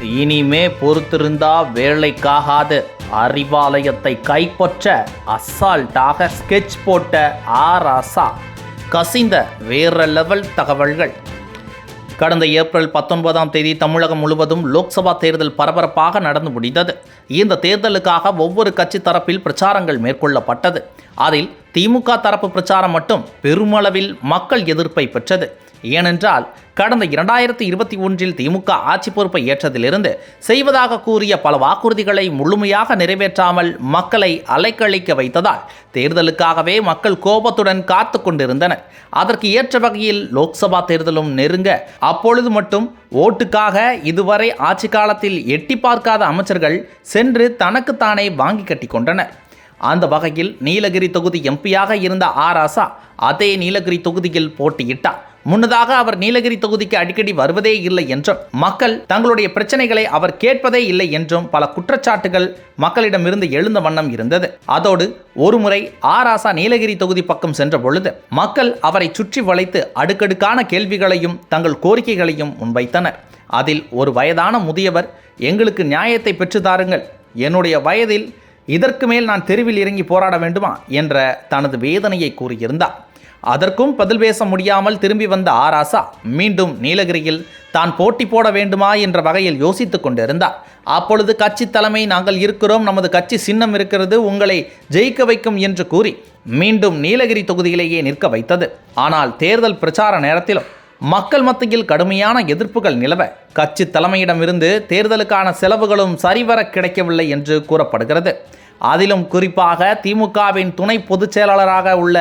இனிமே பொறுத்திருந்தா வேலைக்காகாது. அறிவாலயத்தை கைப்பற்ற அசால்ட்டாக ஸ்கெட்ச் போட்ட ஆராசா கசிந்த வேற லெவல் தகவல்கள். கடந்த ஏப்ரல் பத்தொன்பதாம் தேதி தமிழகம் முழுவதும் லோக்சபா தேர்தல் பரபரப்பாக நடந்து முடிந்தது. இந்த தேர்தலுக்காக ஒவ்வொரு கட்சி தரப்பில் பிரச்சாரங்கள் மேற்கொள்ளப்பட்டது. அதில் திமுக தரப்பு பிரச்சாரம் மட்டும் பெருமளவில் மக்கள் எதிர்ப்பை பெற்றது. ஏனென்றால் கடந்த இரண்டாயிரத்தி இருபத்தி ஒன்றில் திமுக ஆட்சி பொறுப்பை ஏற்றதிலிருந்து செய்வதாக கூறிய பல வாக்குறுதிகளை முழுமையாக நிறைவேற்றாமல் மக்களை அலைக்கழிக்க வைத்ததால் தேர்தலுக்காகவே மக்கள் கோபத்துடன் காத்து கொண்டிருந்தனர். அதற்கு ஏற்ற வகையில் லோக்சபா தேர்தலும் நெருங்க அப்பொழுது மட்டும் ஓட்டுக்காக இதுவரை ஆட்சி காலத்தில் எட்டி பார்க்காத அமைச்சர்கள் சென்று தனக்குத்தானே வாங்கி கட்டி கொண்டனர். அந்த வகையில் நீலகிரி தொகுதி எம்பியாக இருந்த ஆர் ஆசா அதே நீலகிரி தொகுதியில் போட்டியிட்டார். முன்னதாக அவர் நீலகிரி தொகுதிக்கு அடிக்கடி வருவதே இல்லை என்றும் மக்கள் தங்களுடைய பிரச்சனைகளை அவர் கேட்பதே இல்லை என்றும் பல குற்றச்சாட்டுகள் மக்களிடமிருந்து எழுந்த வண்ணம் இருந்தது. அதோடு ஒருமுறை ஆர் ஆசா நீலகிரி தொகுதி பக்கம் சென்ற பொழுது மக்கள் அவரை சுற்றி வளைத்து அடுக்கடுக்கான கேள்விகளையும் தங்கள் கோரிக்கைகளையும் முன்வைத்தனர். அதில் ஒரு வயதான முதியவர் எங்களுக்கு நியாயத்தை பெற்று தாருங்கள். என்னுடைய வயதில் இதற்கு மேல் நான் தெருவில் இறங்கி போராட வேண்டுமா? என்ற தனது வேதனையை கூறியிருந்தார். அதற்கும் பதில் பேச முடியாமல் திரும்பி வந்த ஆராசா மீண்டும் நீலகிரியில் தான் போட்டி போட வேண்டுமா? என்ற வகையில் யோசித்து கொண்டிருந்தார். அப்பொழுது கட்சி தலைமை நாங்கள் இருக்கிறோம் நமது கட்சி சின்னம் இருக்கிறது உங்களை ஜெயிக்க வைக்கும் என்று கூறி மீண்டும் நீலகிரி தொகுதியிலேயே நிற்க வைத்தது. ஆனால் தேர்தல் பிரச்சார நேரத்திலும் மக்கள் மத்தியில் கடுமையான எதிர்ப்புகள் நிலவ கட்சி தலைமையிடமிருந்து தேர்தலுக்கான செலவுகளும் சரிவர கிடைக்கவில்லை என்று கூறப்படுகிறது. அதிலும் குறிப்பாக திமுகவின் துணை பொதுச் செயலாளராக உள்ள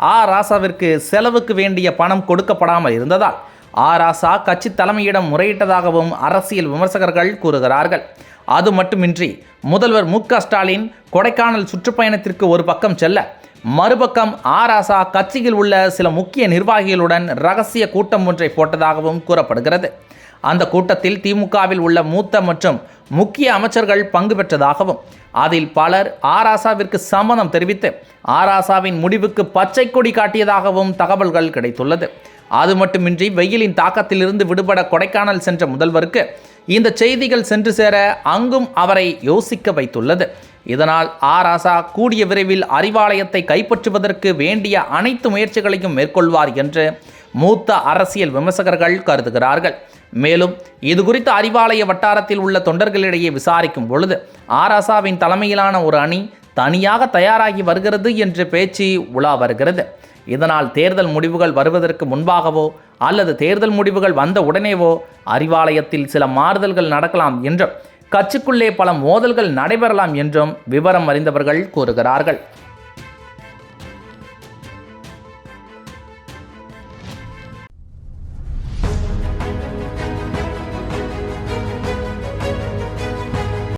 ஆ. ராசாவிற்கு செலவுக்கு வேண்டிய பணம் கொடுக்கப்படாமல் இருந்ததால் ஆ. ராசா கட்சி தலைமையிடம் முறையிட்டதாகவும் அரசியல் விமர்சகர்கள் கூறுகிறார்கள். அது மட்டுமின்றி முதல்வர் மு. ஸ்டாலின் கொடைக்கானல் சுற்றுப்பயணத்திற்கு ஒரு பக்கம் செல்ல மறுபக்கம் ஆராசா கட்சியில் உள்ள சில முக்கிய நிர்வாகிகளுடன் ரகசிய கூட்டம் ஒன்றை போட்டதாகவும் கூறப்படுகிறது. அந்த கூட்டத்தில் திமுகவில் உள்ள மூத்த மற்றும் முக்கிய அமைச்சர்கள் பங்கு பெற்றதாகவும் அதில் பலர் ஆராசாவிற்கு சம்மதம் தெரிவித்து ஆராசாவின் முடிவுக்கு பச்சை கொடி காட்டியதாகவும் தகவல்கள் கிடைத்துள்ளது. அது மட்டுமின்றி வெயிலின் தாக்கத்திலிருந்து விடுபட கொடைக்கானல் சென்ற முதல்வருக்கு இந்த செய்திகள் சென்று சேர அங்கும் அவரை யோசிக்க வைத்துள்ளது. இதனால் ஆராசா கூடிய விரைவில் அறிவாலயத்தை கைப்பற்றுவதற்கு வேண்டிய அனைத்து முயற்சிகளையும் மேற்கொள்வார் என்று மூத்த அரசியல் விமர்சகர்கள் கருதுகிறார்கள். மேலும் இது குறித்து அறிவாலய வட்டாரத்தில் உள்ள தொண்டர்களிடையே விசாரிக்கும் பொழுது ஆராசாவின் தலைமையிலான ஒரு அணி தனியாக தயாராகி வருகிறது என்று பேச்சு உலா வருகிறது. இதனால் தேர்தல் முடிவுகள் வருவதற்கு முன்பாகவோ அல்லது தேர்தல் முடிவுகள் வந்த உடனேவோ அறிவாலயத்தில் சில மாறுதல்கள் நடக்கலாம் என்றும் கட்சிக்குள்ளே பல மோதல்கள் நடைபெறலாம் என்றும் விவரம் அறிந்தவர்கள் கூறுகிறார்கள்.